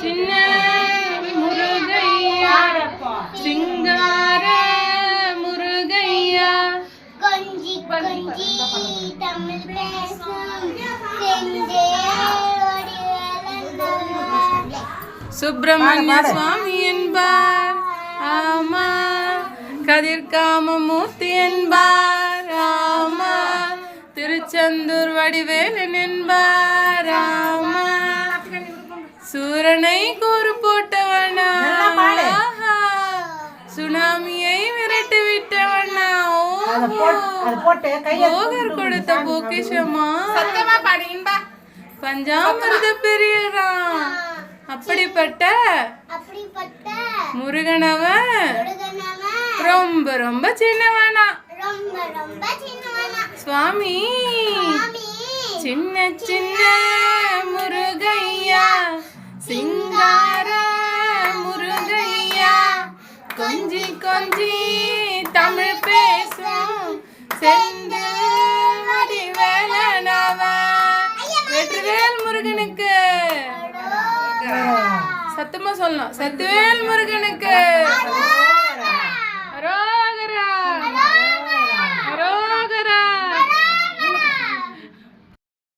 சின்ன முருகையா சிங்கார முருகையா. கொஞ்சி கொஞ்சி தமிழ் சுப்பிரமணிய சுவாமி என்பார். ஆமா கதிர்காமமூர்த்தி என்பார். ஆமா திருச்செந்தூர் வடிவேலன் என்பார். ஆமா சூரனை கூறு போட்டவனா? ஆஹா. சுனாமியை விரட்டி விட்டவனா. போகர் கொடுத்த பொக்கிஷமா? பஞ்சாமிர்த பெரியரா அப்படிப்பட்ட அப்படிப்பட்ட முருகனவன் ரொம்ப ரொம்ப சின்னவனா? ரொம்ப ரொம்ப சின்னவனா. சுவாமி. சின்ன சின்ன முருகையா. கொஞ்சி கொஞ்சி தமிழ் பேசும் செந்தில் வடிவேலனவன் வெற்றிவேல் முருகனுக்கு. சத்தமா சொல்லணும். சத்துவேல் முருகனுக்கு.